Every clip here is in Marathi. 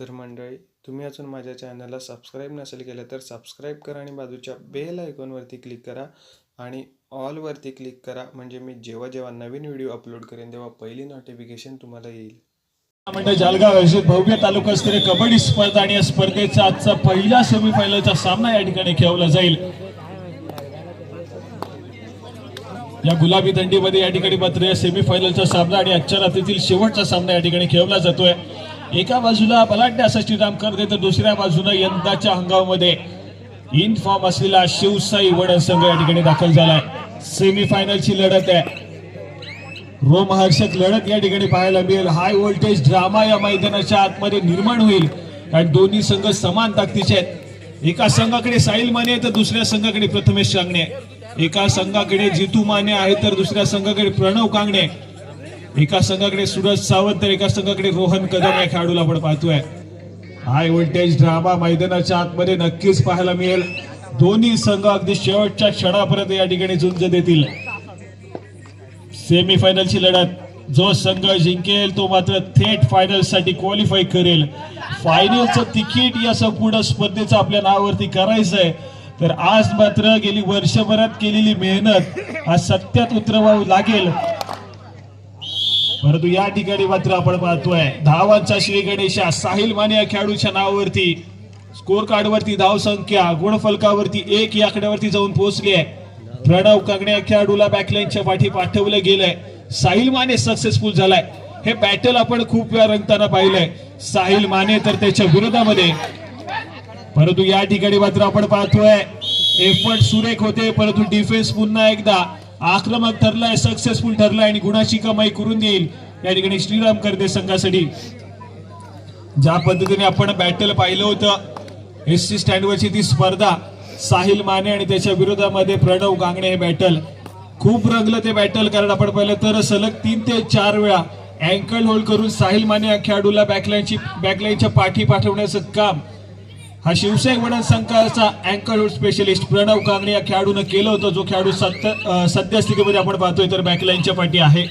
तर मंडळी तुम्ही अजून माझ्या चॅनलला सबस्क्राईब नसेल केलं तर सबस्क्राईब करा आणि बाजूच्या बेल आयकॉनवरती क्लिक करा आणि ऑलवरती क्लिक करा. म्हणजे मी जेव्हा जेव्हा नवीन व्हिडिओ अपलोड करेन तेव्हा पहिली नोटिफिकेशन तुम्हाला येईल. म्हणजे जालगाव भव्य तालुकास्तरीय कबड्डी स्पर्धा आणि या स्पर्धेचा आजचा पहिला सेमीफायनलचा सामना या ठिकाणी खेळवला जाईल. या गुलाबी दंडीमध्ये या ठिकाणी मात्र या सेमीफायनलचा सामना आणि आजच्या रात्रीतील शेवटचा सामना या ठिकाणी खेळवला जातोय. एका बाजूला बलाढ्य असा श्रीराम करते तर दुसऱ्या बाजूला यंदाच्या हंगामामध्ये इन फॉर्म असलेला शिवसाई वडन संघ या ठिकाणी दाखल झालाय. सेमीफायनलची लढत आहे. रोमहर्षक लढत या ठिकाणी पाहायला मिळेल. हाय व्होल्टेज ड्रामा या मैदानाच्या आतमध्ये निर्माण होईल. कारण दोन्ही संघ समान ताकदीचे आहेत. एका संघाकडे साहिल माने तर दुसऱ्या संघाकडे प्रथमेश कांगणे एका संघाकडे जितू माने आहे तर दुसऱ्या संघाकडे प्रणव कांगणे एका संघाकडे सूरज सावंत तर एका संघाकडे रोहन कदम या खेळाडूला आपण पाहतोय. हाय व्होल्टेज ड्रामा मैदानाच्या आतमध्ये नक्कीच पाहायला मिळेल. दोन्ही संघ अगदी शेवटच्या क्षणापर्यंत या ठिकाणी झुंज देतील. सेमीफायनलची लढत. जो संघ जिंकेल तो मात्र थेट फायनलसाठी क्वालिफाय करेल. फायनलचं तिकीट या संपूर्ण स्पर्धेचं आपल्या नावावरती करायचं आहे तर आज मात्र गेली वर्षभरात केलेली मेहनत आज सत्यात उतरवावी लागेल. परंतु या ठिकाणी मात्र आपण पाहतोय धावांचा श्री गणेशा साहिल माने या खेळाडूच्या नावावरती स्कोर कार्डवरती धाव संख्या गुणफलकावरती एक या आकड्यावरती जाऊन पोहोचली आहे. प्रणव कांगणे या खेळाडूला बॅकलाईनच्या पाठी पाठवलं गेलंय. साहिल माने सक्सेसफुल झालाय. हे बॅटल आपण खूप वेळा रंगताना पाहिलंय. साहिल माने तर त्याच्या विरोधामध्ये. परंतु या ठिकाणी मात्र आपण पाहतोय एफर्ट सुरेख होते परंतु डिफेन्स पुन्हा एकदा आक्रमक ठरलाय सक्सेसफुल ठरलाय आणि गुणाची कमाई करून देईल. या ठिकाणी श्रीराम करते संघासाठी ज्या पद्धतीने आपण बॅटल पाहिलं होतं एस सी स्टँडवरची ती स्पर्धा साहिल माने आणि त्याच्या विरोधामध्ये प्रणव गांगणे हे बॅटल खूप रंगलं ते बॅटल कारण आपण पाहिलं तर सलग तीन ते चार वेळा अँकल होल्ड करून साहिल माने या खेळाडूला बॅकलाईनची बॅकलाईनच्या पाठी पाठवण्याचं काम हा शिवसेना वडन संघाचा अँकर स्पेशलिस्ट प्रणव कांगणे या खेळाडूनं केलं होतं. जो खेळाडू सत्य सद्यस्थितीमध्ये आपण पाहतोय तर बॅकलाईनच्या पाठी आहे.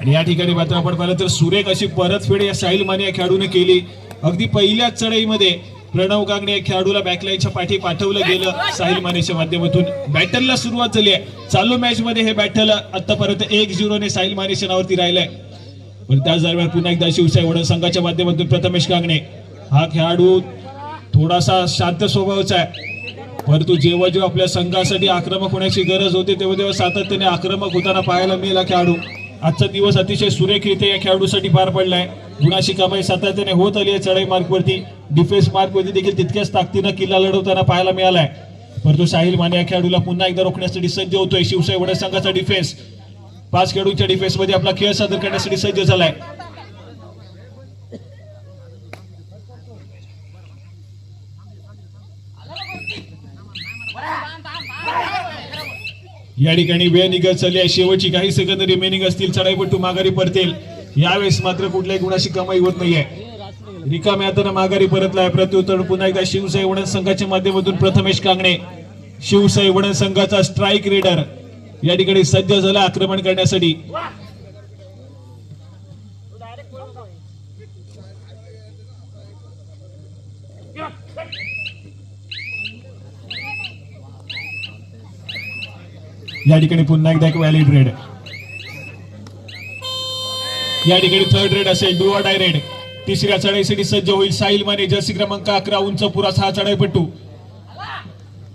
आणि या ठिकाणी मात्र आपण पाहिलं तर सुरेख अशी परतफेड या साहिल माने या खेळाडूने केली. अगदी पहिल्याच चढाईमध्ये प्रणव कांगणे या खेळाडूला बॅकलाईनच्या पाठी पाठवलं गेलं साहिल मानेच्या माध्यमातून बॅटलला सुरुवात झाली आहे. चालू मॅच मध्ये हे बॅटल आतापर्यंत एक झिरोने साहिल मानेच्या नावावरती राहिलंय. पण त्याच दरम्यान पुन्हा एकदा शिवसाई वडन संघाच्या माध्यमातून प्रथमेश कांगणे. हा खेळाडू थोडासा शांत स्वभावाचा आहे. परंतु जेव्हा जेव्हा आपल्या संघासाठी आक्रमक होण्याची गरज होते तेव्हा तेव्हा सातत्याने आक्रमक होताना पाहायला मिळेल खेळाडू. आजचा दिवस अतिशय सुरेखरित्या या खेळाडूसाठी पार पडलाय. गुणाची कमाई सातत्याने होत आली आहे चढाई मार्कवरती डिफेन्स मार्कवरती देखील तितक्याच ताकदीनं किल्ला लढवताना पाहायला मिळालाय. परंतु साहिल माने या खेळाडूला पुन्हा एकदा रोखण्यासाठी सज्ज होतोय. शिवसाई वडा संघाचा डिफेन्स पाच खेळाडूंच्या डिफेन्समध्ये आपला खेळ सादर करण्यासाठी सज्ज झालाय. या ठिकाणी वेळ निघत चालली आहे. शेवटची काही सेकंद रिमेनिंग असतील. चढाईपट्टू माघारी परतील यावेळेस मात्र कुठल्याही गुणाशी कमाई होत नाहीये. रिकाम्या हाताने माघारी परतलाय. प्रत्युत्तर पुन्हा एकदा शिवसाई वडन संघाच्या माध्यमातून प्रथमेश कांगणे. शिवसाई वडन संघाचा स्ट्राईक रेडर या ठिकाणी सज्ज झाला आक्रमण करण्यासाठी. या ठिकाणी पुन्हा एकदा एक व्हॅलिड रेड या ठिकाणी थर्ड रेड असेल डुआ डाय रेड तिसऱ्या चढाईसाठी सज्ज होईल. साहिल माने जर्सी क्रमांक अकरा उंच पुरा सहा चढाईपट्टू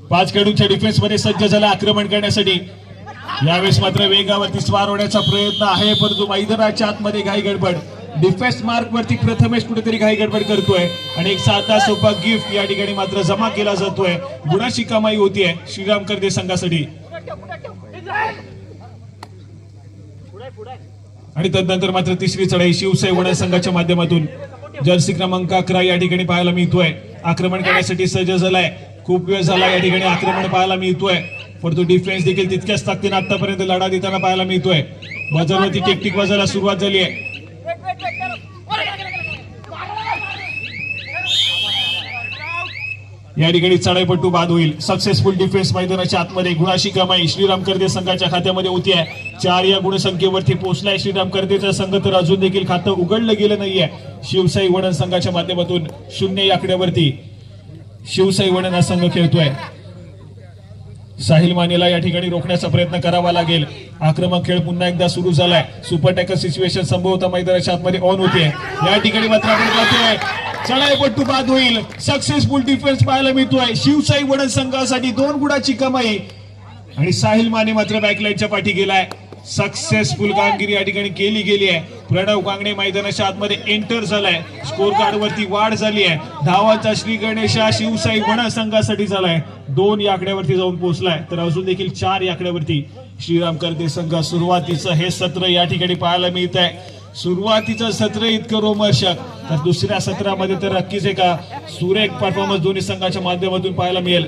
पाच खेळूच्या डिफेन्समध्ये सज्ज झाला आक्रमण करण्यासाठी. यावेळेस मात्र वेगावरती स्वार होण्याचा प्रयत्न आहे परंतु मैदानाच्या आतमध्ये घाई गडबड. डिफेन्स मार्क वरती प्रथमेश कुठेतरी घाई गडबड करतोय. आणि एक साधा सोपा गिफ्ट या ठिकाणी मात्र जमा केला जातोय. गुणाची कमाई होतीये श्रीराम करते संघासाठी. आणि तदनंतर मात्र तिसरी चढाई शिवसाई वडा संघाच्या माध्यमातून जर्सी क्रमांक अकरा या ठिकाणी पाहायला मिळतोय. आक्रमण करण्यासाठी सज्ज झालाय. खूप वेळ झाला या ठिकाणी आक्रमण पाहायला मिळतोय. परंतु डिफेन्स देखील तितक्याच ताकदीने आतापर्यंत लढा देताना पाहायला मिळतोय. बाजारवरती टेक्टिक बाजाराला सुरुवात झाली आहे. या ठिकाणी चढाईपट्टू बाद होईल. सक्सेसफुल डिफेन्स मैदानाच्या आतमध्ये गुणाशी कमाई श्रीराम कर्दे संघाच्या खात्यामध्ये होती आहे. चार या गुणसंख्येवरती पोहोचलाय श्रीराम कर्देचा संघ तर अजून देखील खातं उघडलं गेलं नाहीये. शिवसाई वडण संघाच्या माध्यमातून शून्य आकड्यावरती शिवसाई वडण हा संघ खेळतोय. साहिल मानेला या ठिकाणी रोखण्याचा प्रयत्न करावा लागेल. आक्रमक खेळ पुन्हा एकदा सुरू झालाय. सुपर टॅकर सिच्युएशन संभवतः मैदानाच्या आतमध्ये ऑन होते या ठिकाणी मात्र आपण पाहतोय चढाईपट्टू बाद होईल. सक्सेसफुल डिफेन्स पाहायला मिळतोय. शिवसाई वडन संघासाठी दोन गुणाची कमाई. आणि साहिल माने मात्र बॅकलाईनच्या पाठी गेलाय. सक्सेसफुल कामगिरी या ठिकाणी केली गेली आहे. प्रणव कांगणे मैदानाच्या आतमध्ये एंटर झालाय. स्कोर कार्ड वरती वाढ झाली आहे. धावाचा श्री गणेशा शिवसाई वणा संघासाठी झालाय. दोन याकड्यावरती जाऊन पोहोचलाय. तर अजून देखील चार याकड्यावरती श्रीराम कर्ते संघ सुरुवातीचं हे सत्र या ठिकाणी पाहायला मिळत आहे सुरुवातीचं सत्र इतकं रोमर्शक तर दुसऱ्या सत्रामध्ये तर नक्कीच एका सुरेख परफॉर्मन्स दोन्ही संघाच्या माध्यमातून पाहायला मिळेल.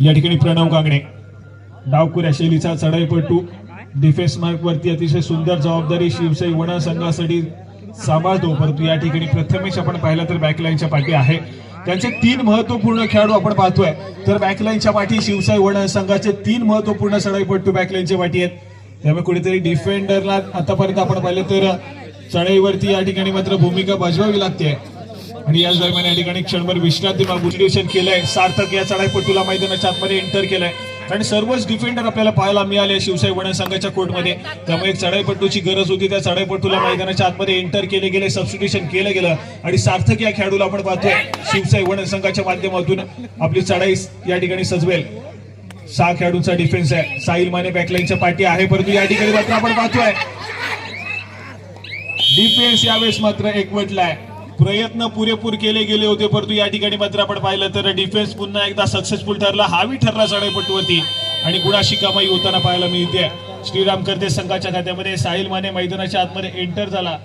या ठिकाणी प्रणव कांगणे डावकुऱ्या शैलीचा चढाईपटू. डिफेन्स मार्क वरती अतिशय सुंदर जबाबदारी शिवसाई वण संघासाठी सांभाळतो. परंतु या ठिकाणी प्रथमेश आपण पाहिलं तर बॅकलाईनच्या पाठी आहे. त्यांचे तीन महत्त्वपूर्ण खेळाडू आपण पाहतोय. तर बॅकलाईनच्या पाठी शिवसाई वण संघाचे तीन महत्त्वपूर्ण चढाईपटू बॅकलाईनच्या पाठी आहेत. त्यामुळे कुठेतरी डिफेंडरला आतापर्यंत आपण पाहिलं तर चढाईवरती या ठिकाणी मात्र भूमिका बजवावी लागते. आणि याच दरम्यान या ठिकाणी क्षणभर विश्रांती मोटिवेशन केलंय. सार्थक या चढाईपटूला मैदानाच्या आतमध्ये एंटर केलंय. आणि सर्वच डिफेंडर आपल्याला पाहायला मिळाले शिवसाई वडा संघाच्या कोर्टमध्ये. त्यामुळे एक चढाईपट्टूची गरज होती. त्या चढाईपट्टूला मैदानाच्या आतमध्ये एंटर केले गेले सबस्टिट्युशन केलं गेलं. आणि सार्थक या खेळाडूला आपण पाहतोय शिवसाई वडा संघाच्या माध्यमातून आपली चढाई या ठिकाणी सजवेल. सहा खेळाडूंचा डिफेन्स आहे. साहिल माने बॅकलाईनच्या पाठी आहे परंतु या ठिकाणी मात्र आपण पाहतोय. डिफेन्स यावेळेस मात्र एकवटलाय प्रयत्न पुरेपूर केले गेले होते परंतु या ठिकाणी मात्र आपण पाहिलं तर डिफेन्स पुन्हा एकदा सक्सेसफुल ठरला. हावी ठरला चढाईपटूवरती आणि गुणाशी कमाई होताना पाहायला मिळते. श्रीराम करते संघाच्या खात्यामध्ये साहिल माने मैदानाच्या आतमध्ये एंटर झाला.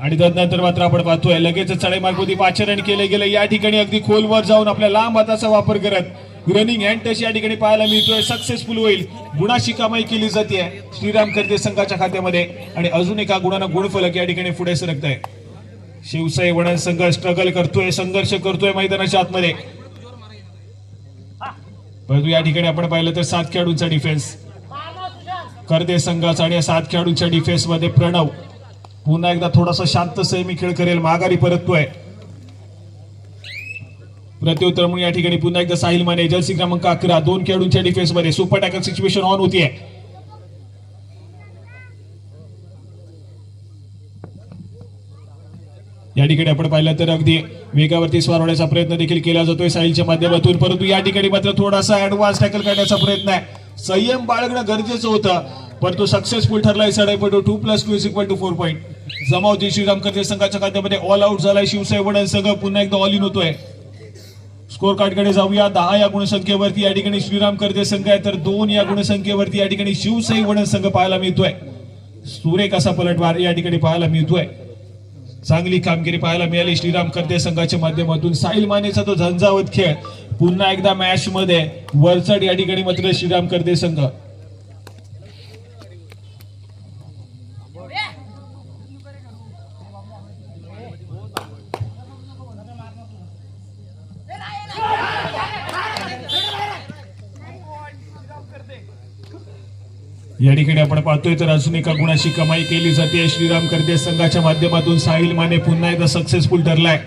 आणि तदनंतर मात्र आपण पाहतोय लगेच चढाई मार्गवरती पाचरण केले गेले. या ठिकाणी अगदी खोलवर जाऊन आपल्या लांब हाताचा वापर करत रनिंग हँड टच या ठिकाणी पाहायला मिळतोय. सक्सेसफुल होईल. गुणाशी कमाई केली जाते. श्रीराम करते संघाच्या खात्यामध्ये. आणि अजून एका गुणानं गुणफलक या ठिकाणी पुढे सरकत आहे शिवसाई वडा संघ स्ट्रगल करतोय संघर्ष करतोय मैदानाच्या आतमध्ये. परंतु या ठिकाणी आपण पाहिलं तर सात खेळाडूंचा डिफेन्स करते संघाचा आणि या सात खेळाडूंच्या डिफेन्समध्ये प्रणव. पुन्हा एकदा थोडासा शांत सैमी खेळ करेल माघारी परततोय. प्रत्युत्तर म्हणून या ठिकाणी पुन्हा एकदा साहिल माने जर्सी क्रमांक अकरा दोन खेळाडूंच्या डिफेन्समध्ये. सुपर टॅकल सिच्युएशन ऑन होतीये. या ठिकाणी आपण पाहिलं तर अगदी वेगावरती स्वार होण्याचा प्रयत्न देखील केला जातोय साहिलच्या माध्यमातून परंतु या ठिकाणी मात्र थोडासा ऍडव्हान्स टॅकल करण्याचा प्रयत्न आहे. संयम बाळगणं गरजेचं होतं परंतु सक्सेसफुल ठरलाय सडाईपटू two plus two is equal two four point जमावती Shriram Karje संघाच्या खात्यामध्ये ऑल आउट झालाय शिवसाई वडन संघ पुन्हा एकदा ऑल इन होतोय. स्कोर कार्डकडे जाऊया दहा या गुणसंख्येवरती या ठिकाणी श्रीराम कर्जे संघ आहे तर दोन या गुणसंख्येवरती या ठिकाणी शिवसाई वडन संघ पाहायला मिळतोय. सुरेख असा पलटवार या ठिकाणी पाहायला मिळतोय. चांगली कामगिरी पाहायला मिळाली. श्रीराम कर्ते संघाच्या माध्यमातून. साहिल मानेचा तो झंझावत खेळ. पुन्हा एकदा मॅच मध्ये वरचढ या ठिकाणी मात्र श्रीराम कर्ते संघ या ठिकाणी आपण पाहतोय तर अजून एका गुणाशी कमाई केली जाते. श्रीराम करते संघाच्या माध्यमातून साहिल माने पुन्हा एकदा सक्सेसफुल ठरलाय.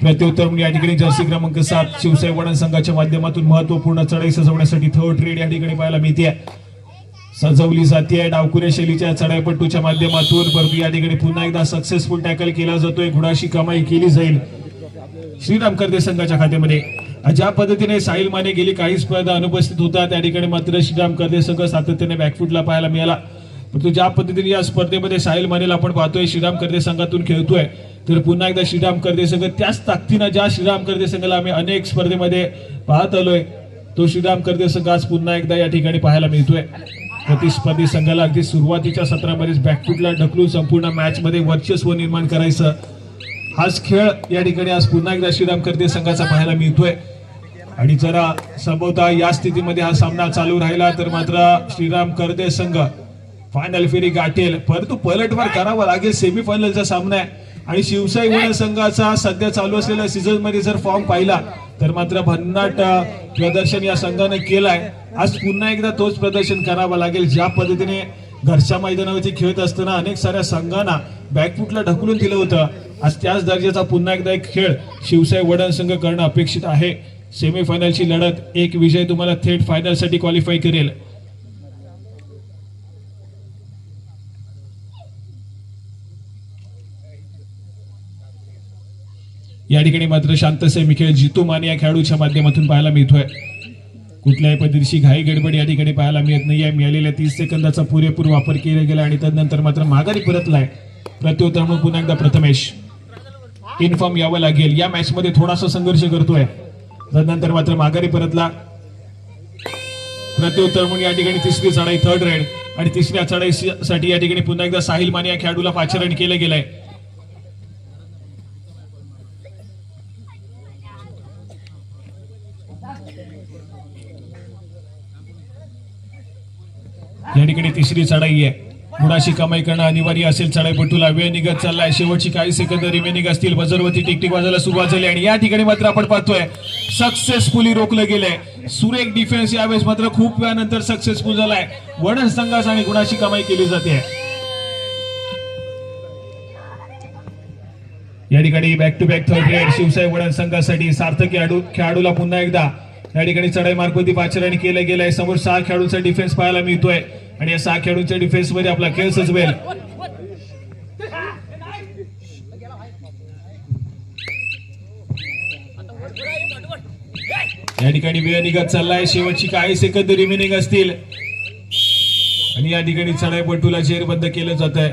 प्रत्युत्तर म्हणून या ठिकाणी जर्सी क्रमांक सात शिवसाई संघाच्या माध्यमातून महत्त्वपूर्ण चढाई सजवण्यासाठी थर्ड ट्रेड या ठिकाणी पाहायला मिळते सजवली जाते डावकुऱ्या शैलीच्या चढाईपट्टूच्या माध्यमातून परंतु या ठिकाणी पुन्हा एकदा सक्सेसफुल टॅकल केला जातोय. गुणाशी कमाई केली जाईल. श्रीराम करते संघाच्या खात्यामध्ये. ज्या पद्धतीने साहिल माने गेली काही स्पर्धा अनुपस्थित होता त्या ठिकाणी मात्र श्रीराम कर्दे संघ सातत्याने बॅकफूटला पाहायला मिळाला. परंतु ज्या पद्धतीने या स्पर्धेमध्ये साहिल मानेला आपण पाहतोय श्रीराम कर्दे संघातून खेळतोय. तर पुन्हा एकदा श्रीराम कर्दे संघ त्याच ताकदीनं ज्या श्रीराम कर्दे संघाला आम्ही अनेक स्पर्धेमध्ये पाहत आलोय तो श्रीराम कर्दे संघ आज पुन्हा एकदा या ठिकाणी पाहायला मिळतोय. प्रतिस्पर्धी संघाला अगदी सुरुवातीच्या सत्रामध्येच बॅकफूटला ढकलून संपूर्ण मॅचमध्ये वर्चस्व निर्माण करायचं हाच खेळ या ठिकाणी आज पुन्हा एकदा श्रीराम कर्दे संघाचा पाहायला मिळतोय. आणि जरा संभवता या स्थितीमध्ये हा सामना चालू राहिला तर मात्र श्रीराम करदे संघ फायनल फेरी गाठेल. परंतु पलटवार करावा लागेल. सेमीफायनलचा सामना आहे. आणि शिवसाई गुण संघाचा सध्या चालू असलेल्या सीझनमध्ये जर फॉर्म पाहिला तर मात्र भन्नाट प्रदर्शन या संघाने केलाय. आज पुन्हा एकदा तोच प्रदर्शन करावा लागेल. ज्या पद्धतीने घरच्या मैदानावरती खेळत असताना अनेक साऱ्या संघांना बॅकफुटला ढकलून दिलं होतं. आज त्याच दर्जाचा पुन्हा एकदा एक खेळ शिवसाई वडन संघ करणं अपेक्षित आहे. सेमीफायनलची लढत एक विजय तुम्हाला थेट फायनलसाठी क्वालिफाय करेल. या ठिकाणी मात्र शांत सेमी खेळ जितू माने या खेळाडूच्या माध्यमातून पाहायला मिळतोय. कुठल्याही पद्धतीची घाई गडबड या ठिकाणी पाहायला मिळत नाही आहे मिळालेल्या तीस सेकंदाचा पुरेपूर वापर केला गेला आणि त्यानंतर मात्र माघारी परतलाय. प्रत्युत्तर म्हणून पुन्हा एकदा प्रथमेश. इन्फॉर्म यावं लागेल. या मॅच मध्ये थोडासा संघर्ष करतोय. त्यानंतर मात्र माघारी परतला. प्रत्युत्तर म्हणून या ठिकाणी तिसरी चढाई थर्ड रेड आणि तिसऱ्या चढाईसाठी या ठिकाणी पुन्हा एकदा साहिल माने या खेळाडूला पाचारण केलं गेलंय. या ठिकाणी तिसरी चढाई आहे. गुणाशी कमाई करणं अनिवार्य असेल. चढाईपटूला वेळ निघत चाललाय. शेवटची काही सेकंद रिमेनिंग असतील बजरवरती टिकटिक वाजायला सुरुवात झाली आणि या ठिकाणी मात्र आपण पाहतोय सक्सेसफुली रोखलं गेलंय. सुरेख डिफेन्स यावेळेस मात्र खूप वेळानंतर सक्सेसफुल झालाय. वडन संघास आणि गुणाशी कमाई केली जाते. या ठिकाणी back to back third raid Shivsai Wadan संघासाठी सार्थक खेळाडू खेळाडूला पुन्हा एकदा. या ठिकाणी चढाई मार्गवरती पाचारण केलं गेलंय. समोर सहा खेळाडूंचा डिफेन्स पाहायला मिळतोय. आणि या सहा खेळाडूंच्या डिफेन्समध्ये आपला खेळ सजवेल. या ठिकाणी वेळ निघत चाललाय. शेवटची काही सेकंद रिमेनिंग असतील. आणि या ठिकाणी चढाईपटूला जेरबंद केलं जात आहे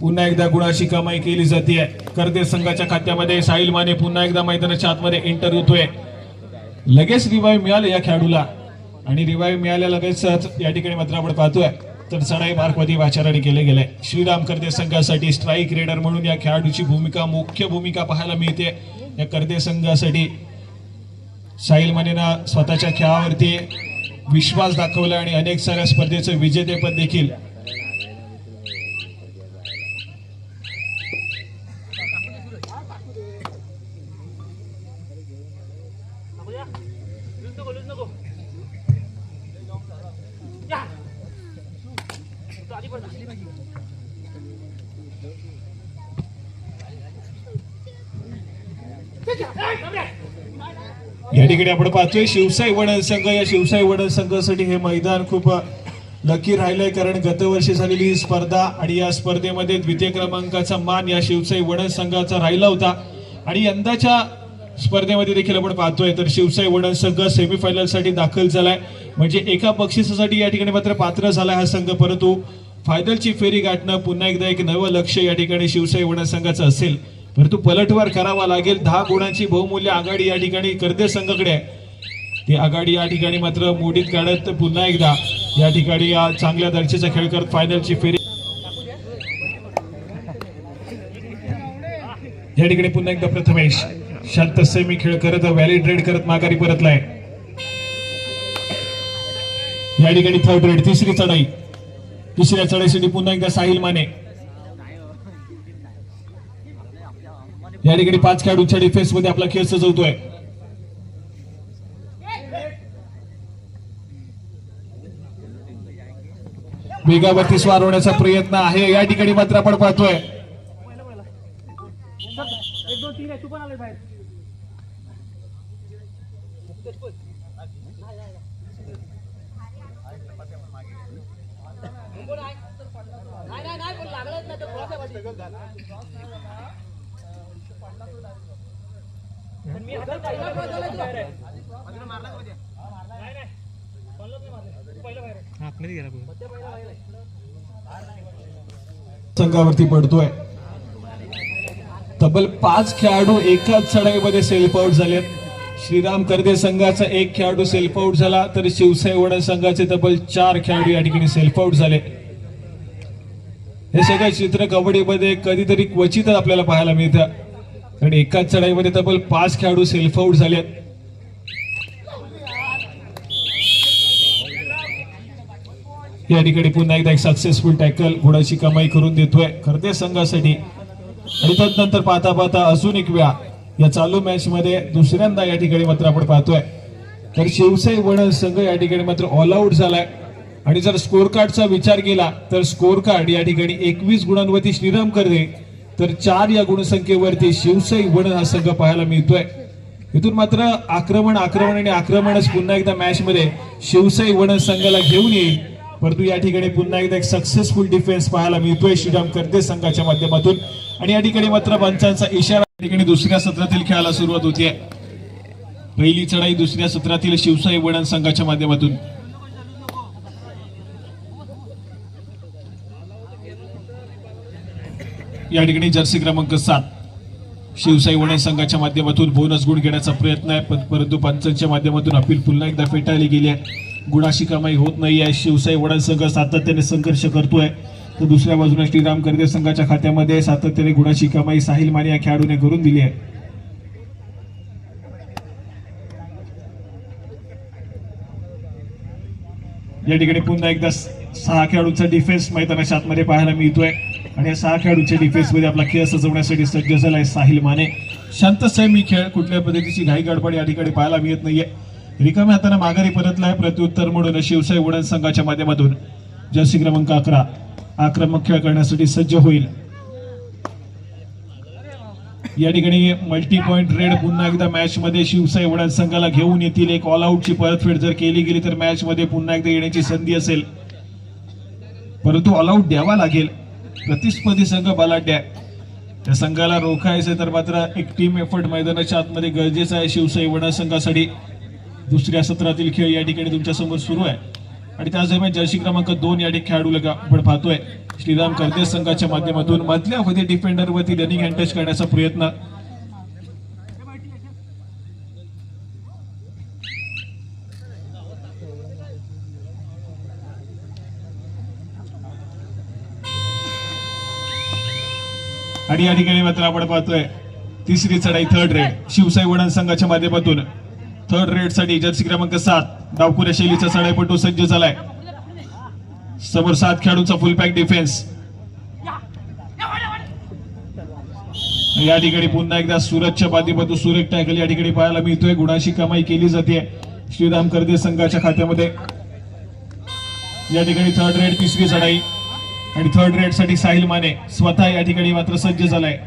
पुन्हा एकदा गुणाशी कमाई केली जाते करते संघाच्या खात्यामध्ये साहिल माने पुन्हा एकदा मैदानाच्या आतमध्ये एंटर होतोय लगेच रिवाय मिळाले या खेळाडूला. आणि रिवाईव्ह मिळाल्या लगेचच या ठिकाणी मात्र आपण पाहतोय. तर चढाई मार्कमध्ये वाचाराने केले गेले. श्रीराम कर्ते संघासाठी स्ट्राईक रेडर म्हणून या खेळाडूची भूमिका मुख्य भूमिका पाहायला मिळते. या करते संघासाठी साहिल मानेनं स्वतःच्या खेळावरती विश्वास दाखवला आणि अनेक साऱ्या स्पर्धेचं विजेतेपद देखील. या ठिकाणी आपण पाहतोय शिवसाई वडन संघ. या शिवसाई वडन संघासाठी हे मैदान खूप लकी राहिलंय कारण गतवर्षी झालेली ही स्पर्धा आणि या स्पर्धेमध्ये द्वितीय क्रमांकाचा मान या शिवसाई वडन संघाचा राहिला होता. आणि यंदाच्या स्पर्धेमध्ये देखील आपण पाहतोय तर शिवसाई वडन संघ सेमीफायनलसाठी दाखल झालाय. म्हणजे एका बक्षिसासाठी या ठिकाणी मात्र पात्र झालाय हा संघ परंतु फायदलची फेरी गाठणं पुन्हा एकदा एक नवं लक्ष या ठिकाणी शिवशाही वडन संघाचं असेल. परंतु पलटवार करावा लागेल. दहा गुणांची बहुमूल्य आघाडी या ठिकाणी करते संघाकडे आहे. ती आघाडी या ठिकाणी मात्र मोडीत काढत पुन्हा एकदा या ठिकाणी चांगल्या दर्जाचा खेळ करत फायनलची फेरी. या ठिकाणी पुन्हा एकदा प्रथमेश शांत सेमी खेळ करत व्हॅलिड रेड करत माघारी परतलाय. या ठिकाणी थर्ड रेड तिसरी चढाई. तिसऱ्या चढाईसाठी पुन्हा एकदा साहिल माने. या ठिकाणी पाच खेळाडूंच्या डिफेन्समध्ये आपला खेळ सजवतोय. वेगावरती स्वार होण्याचा प्रयत्न आहे. या ठिकाणी मात्र आपण पाहतोय एक दोन तीन आहे तू पण आले बाहेर नाही नाही नाही पण लागलंच नाही तर थोडासा पाहिजे. पण मी हातात पहिला बॉल झाला तो. नाही, नाही. बॉलच नाही मारले. तू पहिला बाहेर आहे. मध्य पहिला बाहेर आहे. संघावरती पडतोय. तब्बल पाच खेळाडू एकाच चढाईमध्ये सेल्फ आउट झालेत. श्रीराम करदे संघाचा एक खेळाडू सेल्फ आउट झाला तर शिवसाई वडा संघाचे तब्बल चार खेळाडू या ठिकाणी सेल्फ आउट झाले. हे सगळं चित्र कबड्डीमध्ये कधीतरी क्वचितच आपल्याला पाहायला मिळतं. कारण एकाच चढाईमध्ये तब्बल पाच खेळाडू सेल्फ आउट झाले या ठिकाणी पुन्हा एकदा एक सक्सेसफुल टॅकल गुणाची कमाई करून देतोय. खरते संघासाठी. आणि तदनंतर पाहता पाहता अजून एक वेळा या चालू मॅच मध्ये दुसऱ्यांदा या ठिकाणी मात्र आपण पाहतोय. तर शिवसाई वणन संघ या ठिकाणी मात्र ऑल आऊट झालाय. आणि जर स्कोर कार्डचा विचार केला तर स्कोर कार्ड या ठिकाणी एकवीस गुणांवरती श्रीराम करते तर चार या गुणसंख्येवरती शिवसाई वडल हा संघ पाहायला मिळतोय. इथून मात्र आक्रमण आक्रमण आणि आक्रमणच पुन्हा एकदा मॅच मध्ये शिवसाई वडल संघाला घेऊन येईल. परंतु या ठिकाणी पुन्हा एकदा एक सक्सेसफुल डिफेन्स पाहायला मिळतोय श्रीराम करते संघाच्या माध्यमातून. आणि या ठिकाणी मात्र पंचांचा इशारा या ठिकाणी दुसऱ्या सत्रातील खेळाला सुरुवात होतीये. पहिली चढाई दुसऱ्या सत्रातील शिवसाई वडण संघाच्या माध्यमातून. या ठिकाणी जर्सी क्रमांक सात. शिवसाई वडण संघाच्या माध्यमातून बोनस गुण घेण्याचा प्रयत्न आहे पण- परंतु पंचांच्या माध्यमातून अपील पुन्हा एकदा फेटाळली गेली आहे. गुणाशी कमाई होत नाही आहे. शिवसाई वडण संघ सातत्याने संघर्ष करतोय. तर दुसऱ्या बाजूने श्रीराम कर्दे संघाच्या खात्यामध्ये सातत्याने गुणाची कमाई साहिल माने या खेळाडूने करून दिली आहे. या ठिकाणी पुन्हा एकदा स- सहा खेळाडूंचा डिफेन्स मैदानाच्या आतमध्ये पाहायला मिळतोय. आणि या सहा खेळाडूच्या डिफेन्समध्ये आपला खेळ सजवण्यासाठी सज्ज झालाय साहिल माने. शांत सैमी खेळ कुठल्या पद्धतीची घाई गडबड या ठिकाणी पाहायला मिळत नाहीये. रिकाम्या हाताने माघारी परतलाय. प्रत्युत्तर म्हणून शिवसाई वडण संघाच्या माध्यमातून. जर्सी क्रमांक अकरा. आक्रमक खेळ करण्यासाठी सज्ज होईल. या ठिकाणी मल्टी पॉइंट रेड पुन्हा एकदा मॅच मध्ये शिवसाई वडा संघाला घेऊन येतील. एक ऑल आउटची परतफेड जर केली गेली तर मॅच मध्ये पुन्हा एकदा येण्याची संधी असेल. परंतु ऑल आउट द्यावा लागेल. प्रतिस्पर्धी संघ बलाढ्य आहे. त्या संघाला रोखायचं तर मात्र एक टीम एफर्ट मैदानाच्या आतमध्ये गरजेचं आहे शिवसाई वडा संघासाठी. दुसऱ्या सत्रातील खेळ या ठिकाणी तुमच्यासमोर सुरू आहे. आणि त्याच दरम्यान जर्सी क्रमांक दोन या ठिकाणी खेळाडूला आपण पाहतोय. श्रीराम करते संघाच्या माध्यमातून मधल्या मध्ये डिफेंडरवरती रनिंग हँड टच करण्याचा प्रयत्न आणि या ठिकाणी मात्र आपण पाहतोय तिसरी चढाई थर्ड रेड शिवसाई वडण संघाच्या माध्यमातून थर्ड रेडसाठी जर्सी क्रमांक सात डावकुऱ्या शैलीचा चढाईपटू सज्ज झालाय. समोर सात खेळाडूंचा फुल पॅक डिफेन्स या ठिकाणी पुन्हा एकदा सुरतच्या बादीमधून सुरेख टायकल या ठिकाणी पाहायला मिळतोय. गुणाशी कमाई केली जाते. श्रीराम कर्दे संघाच्या खात्यामध्ये. या ठिकाणी थर्ड रेड तिसरी चढाई. आणि थर्ड रेडसाठी साहिल माने स्वतः या ठिकाणी मात्र सज्ज झालाय.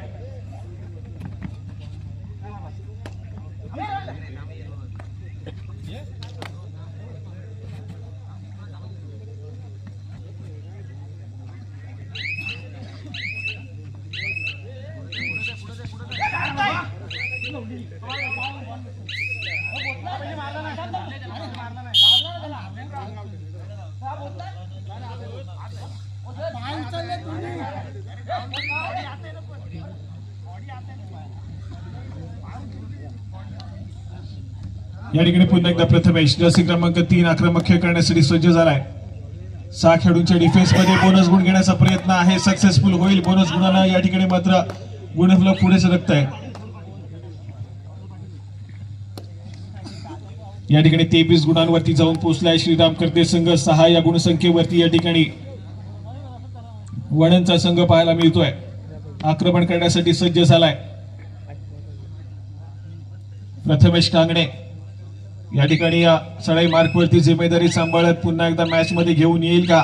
या ठिकाणी पुन्हा एकदा प्रथमेश जर्सी क्रमांक तीन आक्रमक खेळ करण्यासाठी सज्ज झालाय. सहा खेळाडूंच्या डिफेन्समध्ये बोनस गुण घेण्याचा प्रयत्न आहे. सक्सेसफुल होईल. बोनस गुणाला या ठिकाणी मात्र गुणफल पुढे सरकत आहे या ठिकाणी तेवीस गुणांवरती जाऊन पोहोचलाय श्रीराम करते संघ. सहा या गुणसंख्येवरती या ठिकाणी वणनचा संघ पाहायला मिळतोय. आक्रमण करण्यासाठी सज्ज झालाय. प्रथमेश कांगणे या ठिकाणी या सळाई मार्कवरती जिम्मेदारी सांभाळत पुन्हा एकदा मॅच मध्ये घेऊन येईल का?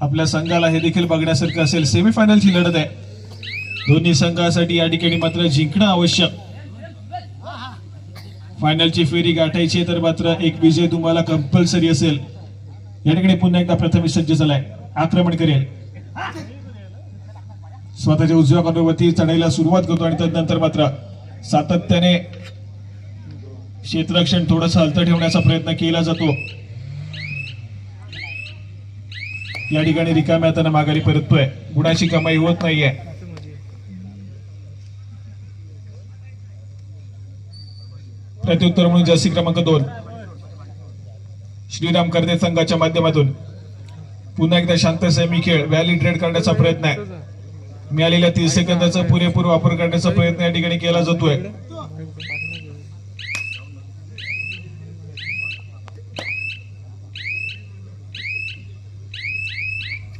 आपल्या संघाला हे देखील बघण्यासारखं असेल. सेमीफायनलची लढत आहे. दोन्ही संघासाठी या ठिकाणी मात्र जिंकणं आवश्यक. फायनलची फेरी गाठायची तर मात्र एक विजय तुम्हाला कंपल्सरी असेल. या ठिकाणी पुन्हा एकदा प्रथम सज्ज झालाय. आक्रमण करेल. स्वतःच्या उजव्या कॉर्नरवरती चढायला सुरुवात करतो आणि त्यानंतर मात्र सातत्याने क्षेत्ररक्षण थोडंसं हलतं ठेवण्याचा प्रयत्न केला जातो. या ठिकाणी रिकाम्या त्यांना माघारी परततोय. गुणाची कमाई होत नाहीये. प्रत्युत्तर म्हणून जर्सी क्रमांक दोन. श्रीराम कर्दे संघाच्या माध्यमातून. पुन्हा एकदा शांत सेमी खेळ व्हॅली ट्रेड करण्याचा प्रयत्न आहे. मिळालेल्या तीस सेकंदाचा पुरेपूर वापर करण्याचा प्रयत्न या ठिकाणी केला जातोय.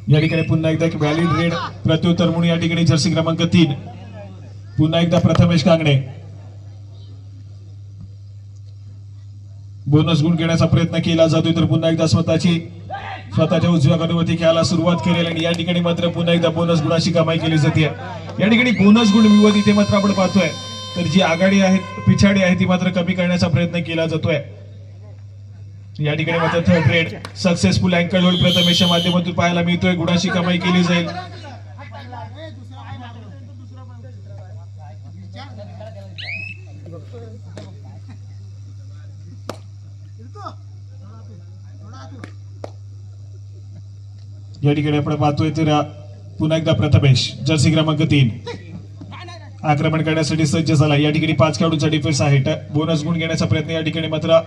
या ठिकाणी पुन्हा एकदा एक व्हॅलिड रेड प्रत्युत्तर म्हणून या ठिकाणी जर्सी क्रमांक तीन. पुन्हा एकदा प्रथमेश कांगणे. बोनस गुण घेण्याचा प्रयत्न केला जातोय तर पुन्हा एकदा स्वतःची स्वतःच्या उजव्या कडवरती खेळायला सुरुवात केलेली आणि या ठिकाणी मात्र पुन्हा एकदा बोनस गुणाची कमाई केली जाते या ठिकाणी बोनस गुण विवाद इथे मात्र आपण पाहतोय. तर जी आघाडी आहे पिछाडी आहे ती मात्र कमी करण्याचा प्रयत्न केला जातोय. या ठिकाणी मात्र थर्ड रेड सक्सेसफुल अँकल होईल प्रथमेशच्या माध्यमातून पाहायला मिळतोय. गुणाची कमाई केली जाईल. या ठिकाणी आपण पाहतोय तर पुन्हा एकदा प्रथमेश जर्सी क्रमांक तीन. आक्रमण करण्यासाठी सज्ज झाला. या ठिकाणी पाच खेळाडूंचा डिफेन्स आहे. बोनस गुण घेण्याचा प्रयत्न या ठिकाणी मात्र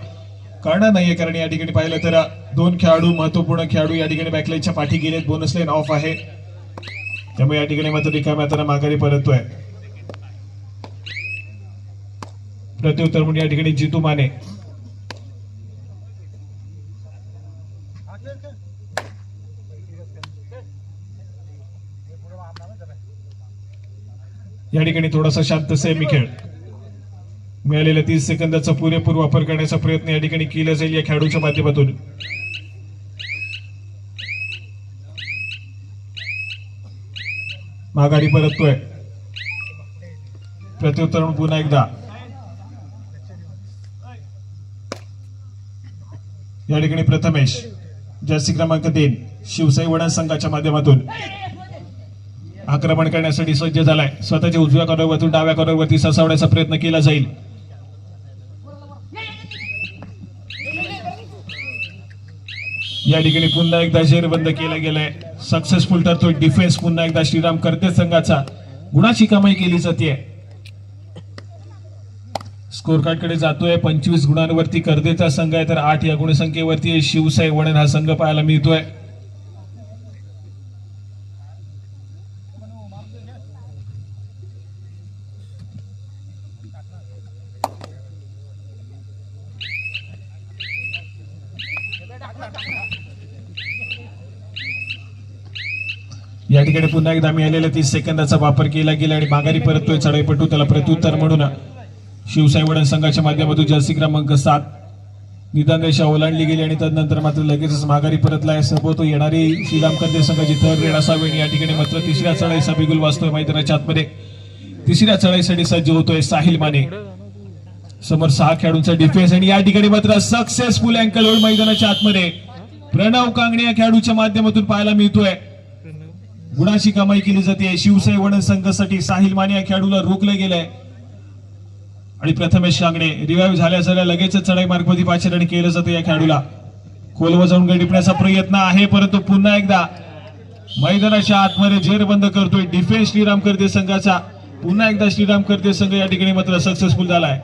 करणार नाहीये कारण या ठिकाणी पाहिलं तर दोन खेळाडू महत्त्वपूर्ण खेळाडू या ठिकाणी बॅकलाईनच्या पाठी गेलेत. बोनस लाईन ऑफ आहे. त्यामुळे या ठिकाणी मात्र रिकाम्या हाताने माघारी परततोय. प्रत्युत्तर म्हणून या ठिकाणी जितू माने. या ठिकाणी थोडासा शांत सेमी खेळ. मिळालेल्या तीस सेकंदाचा पुरेपूर वापर करण्याचा प्रयत्न या ठिकाणी केला जाईल या खेळाडूच्या माध्यमातून. माघारी परततोय. प्रत्युत्तरण पुन्हा एकदा. या ठिकाणी प्रथमेश जर्सी क्रमांक तीन शिवसाई वडा संघाच्या माध्यमातून. आक्रमण करण्यासाठी सज्ज झालाय. स्वतःच्या उजव्या कॉर्नरवरतून डाव्या कॉर्नरवरती ससावण्याचा प्रयत्न केला जाईल. या ठिकाणी पुन्हा एकदा जेरबंद केला गेलाय. सक्सेसफुल ठरतो डिफेन्स पुन्हा एकदा श्रीराम करते संघाचा गुणाची कमाई केली जाते स्कोर कार्डकडे जातोय. पंचवीस गुणांवरती कर्देचा संघ आहे तर आठ या गुणसंख्येवरती शिवसाई वणन हा संघ पाहायला मिळतोय. या ठिकाणी पुन्हा एकदा मिळालेल्या तीस सेकंदाचा वापर केला गेला आणि माघारी परततोय चढाईपटू त्याला प्रत्युत्तर म्हणून. शिवसाई वडन संघाच्या माध्यमातून जर्सी क्रमांक सात. निदान रेषा ओलांडली गेली आणि तदनंतर मात्र लगेचच माघारी परतला. आहे येणारी श्रीराम कंदे संघाची थर्ड रेड असावी आणि या ठिकाणी मात्र तिसऱ्या चढाईचा बिगुल वाचतोय मैदानाच्या आतमध्ये. तिसऱ्या चढाईसाठी सज्ज होतोय साहिल माने. समोर सहा खेळाडूंचा डिफेन्स आणि या ठिकाणी मात्र सक्सेसफुल अँकल होईल मैदानाच्या आतमध्ये. प्रणव कांगणे या खेळाडूच्या माध्यमातून पाहायला मिळतोय. गुणाची कमाई केली जाते. शिवसाई संघासाठी साहिल माने या खेळाडूला रोखलं गेलंय. आणि प्रथमेश कांगणे रिवाईव्ह झाल्या झाल्या लगेच चढाई मार्गमध्ये पाचारण केलं जातं या खेळाडूला. खोलवर जाऊन गडिपण्याचा प्रयत्न आहे परंतु पुन्हा एकदा मैदानाच्या आतमध्ये जेर बंद करतोय. डिफेन्स श्रीराम करते संघाचा पुन्हा एकदा श्रीराम करते संघ या ठिकाणी मात्र सक्सेसफुल झालाय.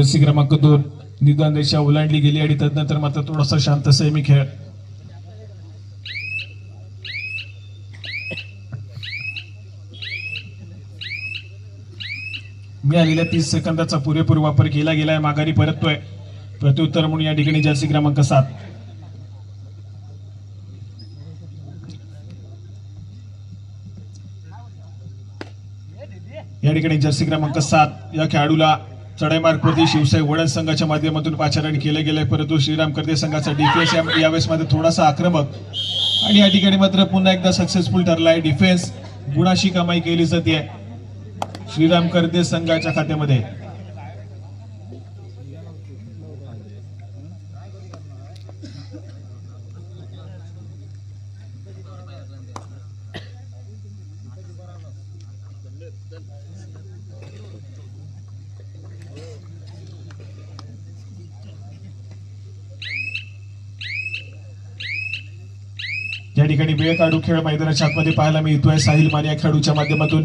जर्सी क्रमांक दोन निदान रेषा ओलांडली गेली आणि त्यानंतर मात्र थोडासा शांत सेमी खेळ. मिळालेल्या तीस सेकंदाचा पुरेपूर वापर केला गेलाय माघारी परततोय. प्रत्युत्तर म्हणून या ठिकाणी जर्सी क्रमांक सात. या ठिकाणी जर्सी क्रमांक सात या खेळाडूला चढाई मार्गवरती शिवसाई वडन संघाच्या माध्यमातून पाचारण केलं गेलंय परंतु श्रीराम करते संघाचा डिफेन्स या- यावेळेस मध्ये थोडासा आक्रमक. आणि या ठिकाणी मात्र पुन्हा एकदा सक्सेसफुल ठरलाय डिफेन्स गुणाशी कमाई केली जाते श्रीराम कर्दे संघाच्या खात्यामध्ये या खेळाडू खेळ मैदानाच्या आतमध्ये पाहायला मिळतोय. साहिल माने या खेळाडूच्या माध्यमातून.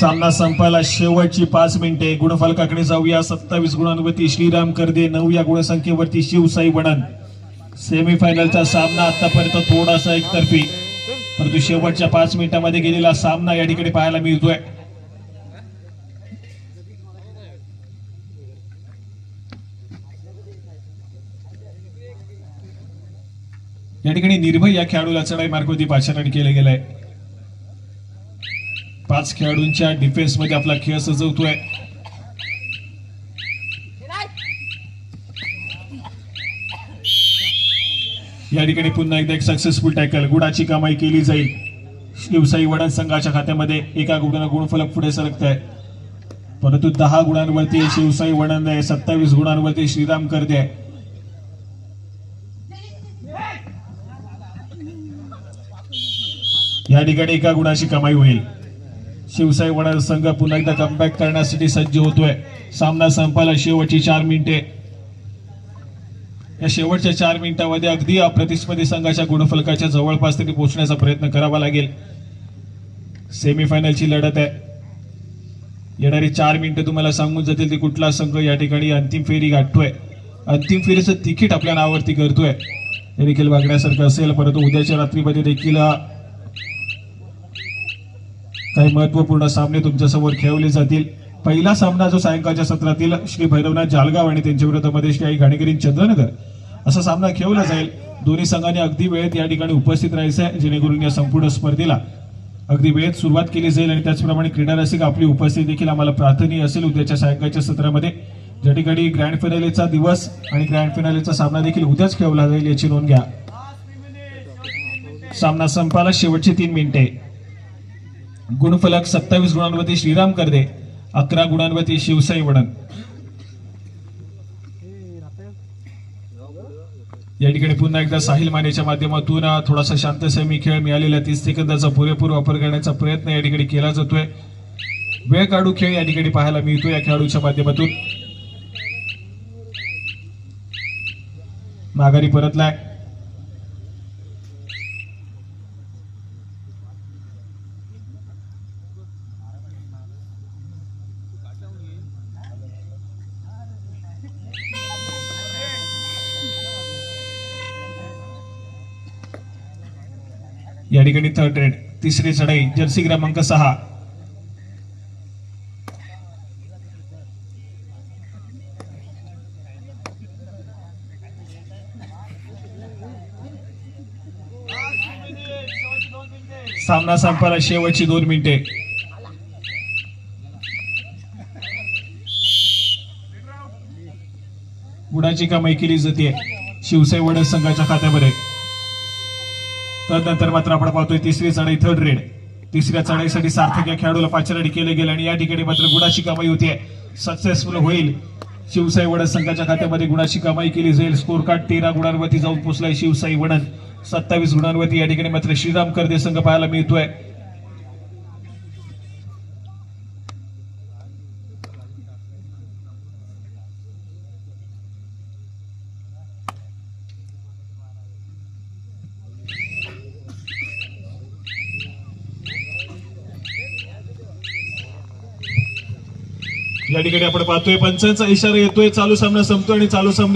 सामना संपायला शेवटची पाच मिनिटे. गुणफलकाकडे जाऊया. सत्तावीस गुणांवरती श्रीराम कर्दे नऊ या गुणसंख्येवरती शिवसाई वणन. सेमीफायनलचा सामना आतापर्यंत थोडासा एकतर्फी. परंतु शेवटच्या पाच मिनिटांमध्ये गेलेला सामना या ठिकाणी पाहायला मिळतोय. या ठिकाणी निर्भय या खेळाडूला चढाई मार्गावरती पाचारण केलं गेलंय. पाच खेळाडूंच्या डिफेन्समध्ये आपला खेळ सजवतोय. या ठिकाणी पुन्हा एकदा एक सक्सेसफुल टॅकल गुडाची कमाई केली जाईल. शिवसाई वडा संघाच्या खात्यामध्ये एका गुणानं गुणफलक पुढे सरकत आहे परंतु दहा गुणांवरती शिवसाई वडन आहे सत्तावीस गुणांवरती श्रीराम करते. या ठिकाणी एका गुणाची कमाई होईल. शिवसाई वडार संघ पुन्हा एकदा कमबॅक करण्यासाठी सज्ज होतोय. सामना संपायला शेवटची चार मिनिटे. या शेवटच्या चार मिनिटांमध्ये अगदी अप्रतिस्पर्धी संघाच्या गुणफलकाच्या जवळपास तरी पोहोचण्याचा प्रयत्न करावा लागेल. सेमीफायनलची लढत आहे. येणारी चार मिनिटं तुम्हाला सांगून जातील ते कुठला संघ या ठिकाणी अंतिम फेरी गाठतोय. अंतिम फेरीचं तिकीट आपल्या नावावरती करतोय. हे देखील बघण्यासारखं असेल परंतु उद्याच्या रात्रीमध्ये देखील काही महत्त्वपूर्ण सामने तुमच्यासमोर खेळवले जातील. पहिला सामना जो सायंकाळच्या सत्रातील श्री भैरवनाथ जालगाव आणि त्यांच्या विरोधामध्ये श्री आई घाणेकरीन चंद्रनगर असा सामना खेळवला जाईल. दोन्ही संघांनी अगदी वेळेत या ठिकाणी उपस्थित राहायचं आहे जेणेकरून या संपूर्ण स्पर्धेला अगदी वेळेत सुरुवात केली जाईल आणि त्याचप्रमाणे क्रीडा रसिक आपली उपस्थिती देखील आम्हाला प्रार्थनीय असेल उद्याच्या सायंकाळच्या सत्रामध्ये. ज्या ठिकाणी ग्रँड फिनालेचा दिवस आणि ग्रँड फिनालेचा सामना देखील उद्याच खेळवला जाईल याची नोंद घ्या. सामना संपाला शेवटची तीन मिनिटे. गुणफलक सत्तावीस गुणांवरती श्रीराम कर्दे अकरा गुणांवरती शिवसाई वडन. या ठिकाणी पुन्हा एकदा साहिल मानेच्या माध्यमातून थोडासा शांत सेमी खेळ मिळालेला तीस सेकंदाचा पुरेपूर वापर करण्याचा प्रयत्न या ठिकाणी केला जातोय. वेळ काढू खेळ या ठिकाणी पाहायला मिळतो या खेळाडूच्या माध्यमातून. माघारी परतलाय. या ठिकाणी थर्ड रेड तिसरी चढाई जर्सी क्रमांक सहा. सामना संपायला शेवटची दोन मिनिटे. गुडाची कमाई केली जाते शिवसेना वडद संघाच्या खात्यामध्ये. तदनंतर मात्र आपण पाहतोय तिसरी चढाई थर्ड रेड तिसऱ्या चढाईसाठी सार्थक या खेळाडूला पाचरडी केले गेले आणि या ठिकाणी मात्र गुणाची कमाई होती. सक्सेसफुल होईल. शिवसाई वडद संघाच्या खात्यामध्ये गुणाची कमाई केली जाईल. स्कोर कार्ड तेरा गुणांवरती जाऊन पोहोचलाय शिवसाई वडद. सत्तावीस गुणांवरती या ठिकाणी मात्र श्रीराम कर्दे संघ पाहायला मिळतोय. या ठिकाणी आपण पाहतोय पंचांचा इशारा येतोय चालू सामना संपतोय आणि चालू सामन्या